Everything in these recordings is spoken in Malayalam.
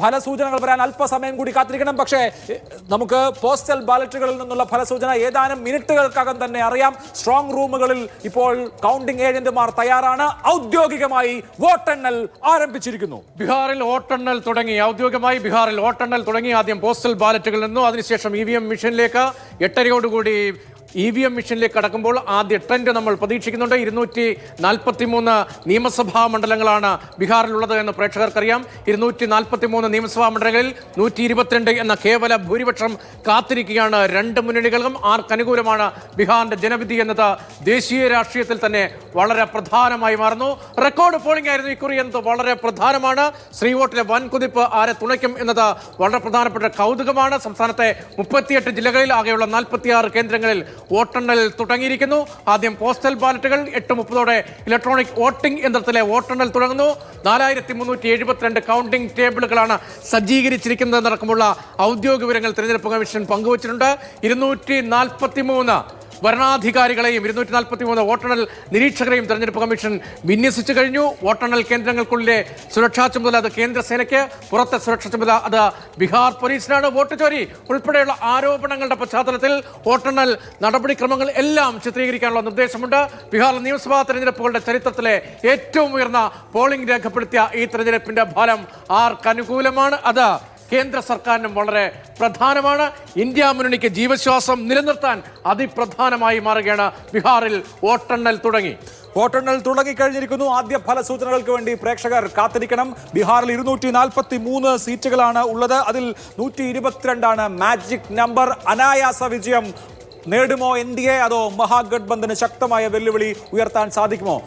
ഫലസൂചനകൾ വരാൻ അല്പസമയം കൂടി കാത്തിരിക്കണം. പക്ഷേ നമുക്ക് പോസ്റ്റൽ ബാലറ്റുകളിൽ നിന്നുള്ള ഫലസൂചന ഏതാനും മിനിറ്റുകൾക്കകം തന്നെ അറിയാം. സ്ട്രോങ് റൂമുകളിൽ ഇപ്പോൾ കൗണ്ടിംഗ് ഏജന്റുമാർ തയ്യാറാണ്. ഔദ്യോഗികമായി വോട്ടെണ്ണൽ ആരംഭിച്ചിരിക്കുന്നു. ബീഹാറിൽ വോട്ടെണ്ണൽ തുടങ്ങി. ഔദ്യോഗികമായി ബീഹാറിൽ വോട്ടെണ്ണൽ തുടങ്ങി ആദ്യം പോസ്റ്റൽ ബാലറ്റുകളിൽ നിന്നും. അതിനുശേഷം ഇ വി എം മെഷീനിലേക്ക് എട്ടരയോടുകൂടി ഇ വി എം മിഷനിലേക്ക് കടക്കുമ്പോൾ ആദ്യ ട്രെൻഡ് നമ്മൾ പ്രതീക്ഷിക്കുന്നുണ്ട്. ഇരുന്നൂറ്റി നാൽപ്പത്തി മൂന്ന് നിയമസഭാ മണ്ഡലങ്ങളാണ് ബീഹാറിലുള്ളത് എന്ന് പ്രേക്ഷകർക്കറിയാം. ഇരുന്നൂറ്റി നാൽപ്പത്തി മൂന്ന് നിയമസഭാ മണ്ഡലങ്ങളിൽ നൂറ്റി ഇരുപത്തിരണ്ട് എന്ന കേവല ഭൂരിപക്ഷം കാത്തിരിക്കുകയാണ് രണ്ട് മുന്നണികളും ആർക്കനുകൂലമാണ് ബീഹാറിന്റെ ജനവിധി എന്നത് ദേശീയ രാഷ്ട്രീയത്തിൽ തന്നെ വളരെ പ്രധാനമായി മാറുന്നു. റെക്കോർഡ് പോളിംഗ് ആയിരുന്നു ഇക്കുറി എന്നത് വളരെ പ്രധാനമാണ്. ശ്രീവോട്ടിലെ വൻ കുതിപ്പ് ആരെ തുണയ്ക്കും എന്നത് വളരെ പ്രധാനപ്പെട്ട കൗതുകമാണ്. സംസ്ഥാനത്തെ മുപ്പത്തിയെട്ട് ജില്ലകളിൽ ആകെയുള്ള നാൽപ്പത്തിയാറ് കേന്ദ്രങ്ങളിൽ വോട്ടെണ്ണൽ തുടങ്ങിയിരിക്കുന്നു. ആദ്യം പോസ്റ്റൽ ബാലറ്റുകൾ എട്ട് മുപ്പതോടെ ഇലക്ട്രോണിക് വോട്ടിംഗ് യന്ത്രത്തിലെ വോട്ടെണ്ണൽ തുടങ്ങുന്നു. നാലായിരത്തി മുന്നൂറ്റി എഴുപത്തിരണ്ട് കൗണ്ടിംഗ് ടേബിളുകളാണ് സജ്ജീകരിച്ചിരിക്കുന്നത്. നടക്കുമുള്ള ഔദ്യോഗിക വിവരങ്ങൾ തിരഞ്ഞെടുപ്പ് കമ്മീഷൻ പങ്കുവച്ചിട്ടുണ്ട്. ഇരുന്നൂറ്റി നാൽപ്പത്തി മൂന്ന് വരണാധികാരികളെയും ഇരുന്നൂറ്റി നാൽപ്പത്തി മൂന്ന് വോട്ടെണ്ണൽ നിരീക്ഷകരെയും തെരഞ്ഞെടുപ്പ് കമ്മീഷൻ വിന്യസിച്ചു കഴിഞ്ഞു. വോട്ടെണ്ണൽ കേന്ദ്രങ്ങൾക്കുള്ളിലെ സുരക്ഷാ ചുമതല അത് കേന്ദ്ര സേനയ്ക്ക് പുറത്തെ സുരക്ഷാ ചുമതല അത് ബീഹാർ പോലീസിനാണ്. വോട്ട് ചോരി ഉൾപ്പെടെയുള്ള ആരോപണങ്ങളുടെ പശ്ചാത്തലത്തിൽ വോട്ടെണ്ണൽ നടപടിക്രമങ്ങൾ എല്ലാം ചിത്രീകരിക്കാനുള്ള നിർദ്ദേശമുണ്ട്. ബീഹാർ നിയമസഭാ തെരഞ്ഞെടുപ്പുകളുടെ ചരിത്രത്തിലെ ഏറ്റവും ഉയർന്ന പോളിംഗ് രേഖപ്പെടുത്തിയ ഈ തെരഞ്ഞെടുപ്പിന്റെ ഫലം ആർക്കനുകൂലമാണ്? അത് കേന്ദ്ര സർക്കാരിനും വളരെ പ്രധാനമാണ്. ഇന്ത്യ മുന്നണിക്ക് ജീവശ്വാസം നിലനിർത്താൻ അതിപ്രധാനമായി മാറുകയാണ്. ബീഹാറിൽ വോട്ടെണ്ണൽ തുടങ്ങി. വോട്ടെണ്ണൽ തുടങ്ങിക്കഴിഞ്ഞിരിക്കുന്നു. ആദ്യ ഫലസൂചനകൾക്ക് വേണ്ടി പ്രേക്ഷകർ കാത്തിരിക്കണം. ബീഹാറിൽ ഇരുന്നൂറ്റി നാൽപ്പത്തി മൂന്ന് സീറ്റുകളാണ് ഉള്ളത്. അതിൽ നൂറ്റി ഇരുപത്തിരണ്ടാണ് മാജിക് നമ്പർ. അനായാസ വിജയം നേടുമോ എൻ ഡി എ അതോ മഹാഗഡ്ബന്ധന് ശക്തമായ വെല്ലുവിളി ഉയർത്താൻ സാധിക്കുമോ?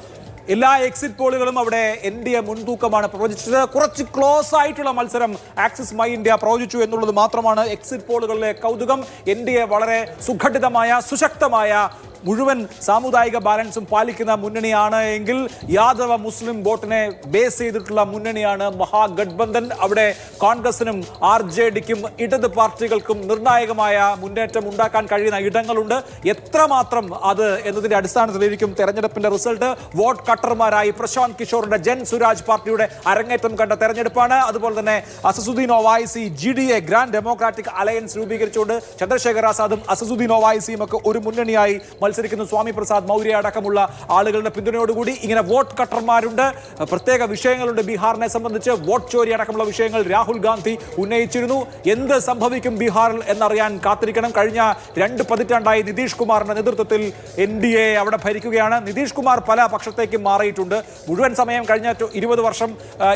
എല്ലാ എക്സിറ്റ് പോളുകളും അവിടെ എൻ ഡി എ മുൻതൂക്കമാണ് പ്രവചിച്ചത്. കുറച്ച് ക്ലോസ് ആയിട്ടുള്ള മത്സരം ആക്സിസ് മൈ ഇന്ത്യ പ്രവചിച്ചു എന്നുള്ളത് മാത്രമാണ് എക്സിറ്റ് പോളുകളിലെ കൗതുകം. എൻ ഡി എ വളരെ സുഘടിതമായ സുശക്തമായ മുഴുവൻ സാമുദായിക ബാലൻസും പാലിക്കുന്ന മുന്നണിയാണ് എങ്കിൽ യാദവ മുസ്ലിം വോട്ടിനെ ബേസ് ചെയ്തിട്ടുള്ള മുന്നണിയാണ് മഹാഗഡ്ബന്ധൻ അവിടെ കോൺഗ്രസിനും ആർ ജെ ഡിക്കും ഇടത് പാർട്ടികൾക്കും നിർണായകമായ മുന്നേറ്റം ഉണ്ടാക്കാൻ കഴിയുന്ന ഇടങ്ങളുണ്ട്. എത്രമാത്രം അത് എന്നതിന്റെ അടിസ്ഥാനത്തിലായിരിക്കും തെരഞ്ഞെടുപ്പിന്റെ റിസൾട്ട്. വോട്ട് കട്ടർമാരായി പ്രശാന്ത് കിഷോറിന്റെ ജൻ സുരാജ് പാർട്ടിയുടെ അരങ്ങേറ്റം കണ്ട തെരഞ്ഞെടുപ്പാണ്. അതുപോലെ തന്നെ Asaduddin Owaisi G D A grand democratic alliance രൂപീകരിച്ചുകൊണ്ട് Chandrashekhar ആസാദും അസസുദ്ദീൻ ഒവായിസിയും ഒക്കെ ഒരു മുന്നണിയായി മത്സരിക്കുന്നു സ്വാമി പ്രസാദ് മൗര്യ അടക്കമുള്ള ആളുകളുടെ പിന്തുണയോടുകൂടി ഇങ്ങനെ വോട്ട് കട്ടർമാരുണ്ട്. പ്രത്യേക വിഷയങ്ങളുണ്ട് ബീഹാറിനെ സംബന്ധിച്ച്. വോട്ട് ചോരി അടക്കമുള്ള വിഷയങ്ങൾ രാഹുൽ ഗാന്ധി ഉന്നയിച്ചിരുന്നു. എന്ത് സംഭവിക്കും ബീഹാറിൽ എന്നറിയാൻ കാത്തിരിക്കണം. കഴിഞ്ഞ രണ്ട് പതിറ്റാണ്ടായി നിതീഷ് കുമാറിന്റെ നേതൃത്വത്തിൽ എൻ ഡി എ അവിടെ ഭരിക്കുകയാണ്. നിതീഷ് കുമാർ പല പക്ഷത്തേക്കും മാറിയിട്ടുണ്ട്. മുഴുവൻ സമയം കഴിഞ്ഞ ഇരുപത് വർഷം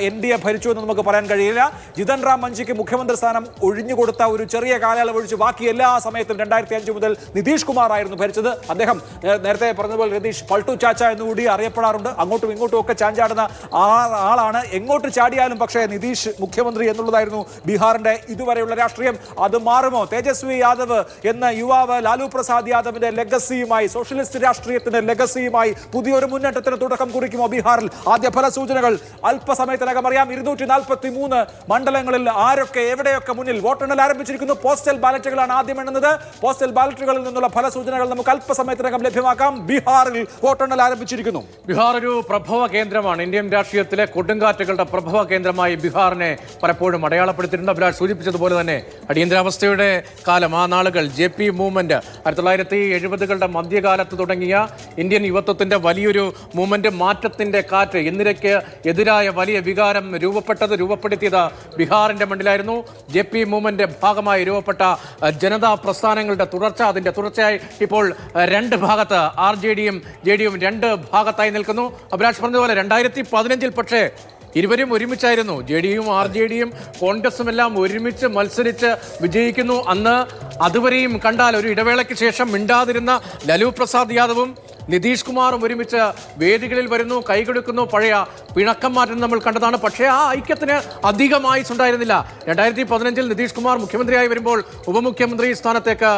എൻ ഡി എ ഭരിച്ചു എന്ന് നമുക്ക് പറയാൻ കഴിയില്ല. ജിതൻ റാം മഞ്ചിക്ക് മുഖ്യമന്ത്രി സ്ഥാനം ഒഴിഞ്ഞുകൊടുത്ത ഒരു ചെറിയ കാലയളവ് ഒഴിച്ച് ബാക്കി എല്ലാ സമയത്തും രണ്ടായിരത്തി അഞ്ച് മുതൽ നിതീഷ് കുമാർ ആയിരുന്നു ഭരിച്ചത്. അദ്ദേഹം നേ- നേരത്തെ പറഞ്ഞതുപോലെ രതീഷ് പൾട്ടു ചാച്ച എന്നുകൂടി അറിയപ്പെടാറുണ്ട്. അങ്ങോട്ടും ഇങ്ങോട്ടും ഒക്കെ ചാഞ്ചാടുന്ന ആ- ആളാണ്. എങ്ങോട്ട് ചാടിയാലും പക്ഷേ നിതീഷ് മുഖ്യമന്ത്രി എന്നുള്ളതായിരുന്നു ബീഹാറിന്റെ ഇതുവരെയുള്ള രാഷ്ട്രീയം. അത് മാറുമോ? തേജസ്വി യാദവ് എന്ന യുവാവ് ലാലു പ്രസാദ് യാദവിന്റെ ലെഗസിയുമായി സോഷ്യലിസ്റ്റ് രാഷ്ട്രീയത്തിന്റെ ലെഗസിയുമായി പുതിയൊരു മുന്നേറ്റത്തിന് തുടക്കം കുറിക്കുമോ ബീഹാറിൽ? ആദ്യ ഫലസൂചനകൾ അല്പസമയത്തിനകം അറിയാം. ഇരുന്നൂറ്റി നാൽപ്പത്തി മൂന്ന് മണ്ഡലങ്ങളിൽ ആരൊക്കെ എവിടെയൊക്കെ മുന്നിൽ വോട്ടെണ്ണൽ ആരംഭിച്ചിരിക്കുന്നു? പോസ്റ്റൽ ബാലറ്റുകളാണ് ആദ്യം എണ്ണുന്നത്. പോസ്റ്റൽ ബാലറ്റുകളിൽ നിന്നുള്ള ഫലസൂചനകൾ നമുക്ക് അല്പസമയത്തിനകം ലഭ്യമാക്കാം. ബീഹാറിൽ വോട്ടെണ്ണൽ ആരംഭിച്ചിരിക്കുന്നു. ബീഹാർ ഒരു പ്രഭവ കേന്ദ്രമാണ്. ഇന്ത്യൻ രാഷ്ട്രീയത്തിലെ കൊടുങ്കാറ്റുകളുടെ പ്രഭവ കേന്ദ്രമായി ബീഹാറിനെ പലപ്പോഴും അടയാളപ്പെടുത്തിയിട്ടുണ്ട്. അഭിലാഷ് സൂചിപ്പിച്ചതുപോലെ തന്നെ അടിയന്തരാവസ്ഥയുടെ കാലം. ആ നാളുകൾ ജെ പി മൂവ്മെന്റ് ആയിരത്തി തൊള്ളായിരത്തി എഴുപതുകളുടെ മധ്യകാലത്ത് തുടങ്ങിയ ഇന്ത്യൻ യുവത്വത്തിന്റെ വലിയൊരു മൂവ്മെന്റ് മാറ്റത്തിന്റെ കാറ്റ് എന്നിരയ്ക്ക് എതിരായ വലിയ വികാരം രൂപപ്പെട്ടത് രൂപപ്പെടുത്തിയത് ബീഹാറിന്റെ മണ്ണിലായിരുന്നു. ജെ പി മൂവ്മെന്റ് ഭാഗമായി രൂപപ്പെട്ട ജനതാ പ്രസ്ഥാനങ്ങളുടെ തുടർച്ച അതിന്റെ തുടർച്ചയായി ഇപ്പോൾ അഹ്, രണ്ട് ഭാഗത്ത് ആർ ജെ ഡിയും ജെ ഡിയും രണ്ട് ഭാഗത്തായി നിൽക്കുന്നു. അഭിലാഷ് പറഞ്ഞതുപോലെ രണ്ടായിരത്തി പതിനഞ്ചിൽ പക്ഷേ ഇരുവരും ഒരുമിച്ചായിരുന്നു. ജെ ഡിയും ആർ ജെ ഡിയും കോൺഗ്രസും എല്ലാം ഒരുമിച്ച് മത്സരിച്ച് വിജയിക്കുന്നു. അന്ന് അതുവരെയും കണ്ടാൽ ഒരു ഇടവേളയ്ക്ക് ശേഷം മിണ്ടാതിരുന്ന ലലു പ്രസാദ് യാദവും നിതീഷ് കുമാറും ഒരുമിച്ച് വേദികളിൽ വരുന്നു കൈകൊടുക്കുന്നു പഴയ പിണക്കം മാറ്റം നമ്മൾ കണ്ടതാണ്. പക്ഷേ ആ ഐക്യത്തിന് അധികം ആയുസ് ഉണ്ടായിരുന്നില്ല രണ്ടായിരത്തി പതിനഞ്ചിൽ നിതീഷ് കുമാർ മുഖ്യമന്ത്രിയായി വരുമ്പോൾ ഉപമുഖ്യമന്ത്രി സ്ഥാനത്തേക്ക്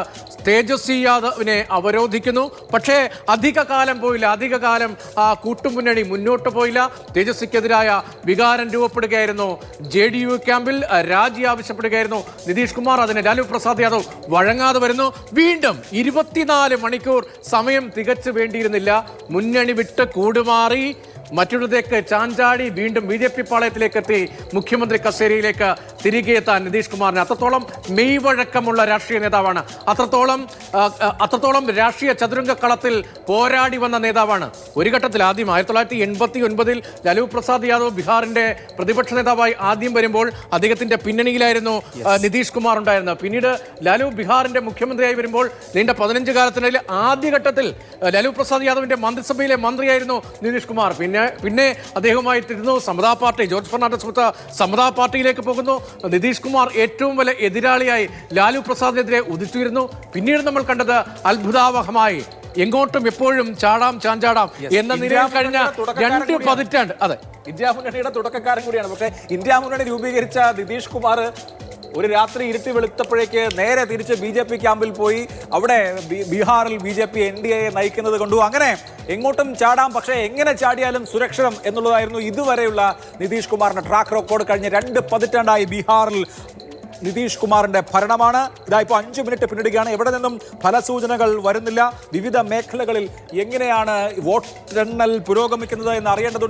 തേജസ്വി യാദവിനെ അവരോധിക്കുന്നു. പക്ഷേ അധിക കാലം പോയില്ല. അധിക കാലം ആ കൂട്ടുമുന്നണി മുന്നോട്ട് പോയില്ല. തേജസ്വിക്കെതിരായ വികാരം രൂപപ്പെടുകയായിരുന്നു ജെ ഡി യു ക്യാമ്പിൽ. രാജി ആവശ്യപ്പെടുകയായിരുന്നു നിതീഷ് കുമാർ. അതിന് ലാലു പ്രസാദ് യാദവ് വഴങ്ങാതെ വരുന്നു. വീണ്ടും ഇരുപത്തിനാല് മണിക്കൂർ സമയം തികച്ചു വേണ്ടിയിരുന്നില്ല മുന്നണി വിട്ട് കൂടുമാറി മറ്റൊരിടത്തേക്ക് ചാഞ്ചാടി വീണ്ടും ബി ജെ പി പാളയത്തിലേക്ക് എത്തി മുഖ്യമന്ത്രി കസേരയിലേക്ക് തിരികെ എത്താൻ നിതീഷ് കുമാറിന് അത്രത്തോളം മെയ് വഴക്കമുള്ള രാഷ്ട്രീയ നേതാവാണ്. അത്രത്തോളം അത്രത്തോളം രാഷ്ട്രീയ ചതുരംഗ കളത്തിൽ പോരാടി വന്ന നേതാവാണ്. ഒരു ഘട്ടത്തിൽ ആദ്യം ആയിരത്തി തൊള്ളായിരത്തി എൺപത്തി ഒൻപതിൽ ലാലു പ്രസാദ് യാദവ് ബീഹാറിന്റെ പ്രതിപക്ഷ നേതാവായി ആദ്യം വരുമ്പോൾ അദ്ദേഹത്തിന്റെ പിന്നണിയിലായിരുന്നു നിതീഷ് കുമാർ ഉണ്ടായിരുന്നത്. പിന്നീട് ലാലു ബീഹാറിന്റെ മുഖ്യമന്ത്രിയായി വരുമ്പോൾ നീണ്ട പതിനഞ്ച് കാലത്തിനിടയിൽ ആദ്യഘട്ടത്തിൽ ലാലു പ്രസാദ് യാദവിന്റെ മന്ത്രിസഭയിലെ മന്ത്രിയായിരുന്നു നിതീഷ് കുമാർ. പിന്നെ പിന്നെ അദ്ദേഹവുമായി തിരുന്നു സമതാ പാർട്ടി ജോർജ് ഫെർണാണ്ടസ് കൊടുത്ത സമതാ പാർട്ടിയിലേക്ക് പോകുന്നു. നിതീഷ് കുമാർ ഏറ്റവും വലിയ എതിരാളിയായി ലാലു പ്രസാദിനെതിരെ ഉദിച്ചുയരുന്നു. പിന്നീട് നമ്മൾ കണ്ടത് അത്ഭുതാവഹമായി. എങ്ങോട്ടും എപ്പോഴും ചാടാം ചാഞ്ചാടാം എന്ന നിലയിൽ കഴിഞ്ഞ രണ്ട് പതിറ്റാണ്ട് അതെ. ഇന്ത്യ മുന്നണിയുടെ തുടക്കക്കാരൻ കൂടിയാണ്. പക്ഷേ ഇന്ത്യ മുന്നണി രൂപീകരിച്ച നിതീഷ് കുമാർ ഒരു രാത്രി ഇരുട്ടി വെളുത്തപ്പോഴേക്ക് നേരെ തിരിച്ച് ബി ജെ പി ക്യാമ്പിൽ പോയി. അവിടെ ബീഹാറിൽ B J P N D A നയിക്കുന്നത് കൊണ്ടു. അങ്ങനെ എങ്ങോട്ടും ചാടാം. പക്ഷേ എങ്ങനെ ചാടിയാലും സുരക്ഷിതം എന്നുള്ളതായിരുന്നു ഇതുവരെയുള്ള നിതീഷ് കുമാറിന്റെ ട്രാക്ക് റെക്കോർഡ് കഴിഞ്ഞ രണ്ട് പതിറ്റാണ്ടായി ബീഹാറിൽ നിതീഷ് കുമാറിന്റെ ഭരണമാണ്. ഇതാ അഞ്ച് മിനിറ്റ് പിന്നിടുകയാണ്. എവിടെ നിന്നും ഫലസൂചനകൾ വരുന്നില്ല. വിവിധ മേഖലകളിൽ എങ്ങനെയാണ് വോട്ടെണ്ണൽ പുരോഗമിക്കുന്നത് എന്ന് അറിയേണ്ടതുണ്ട്.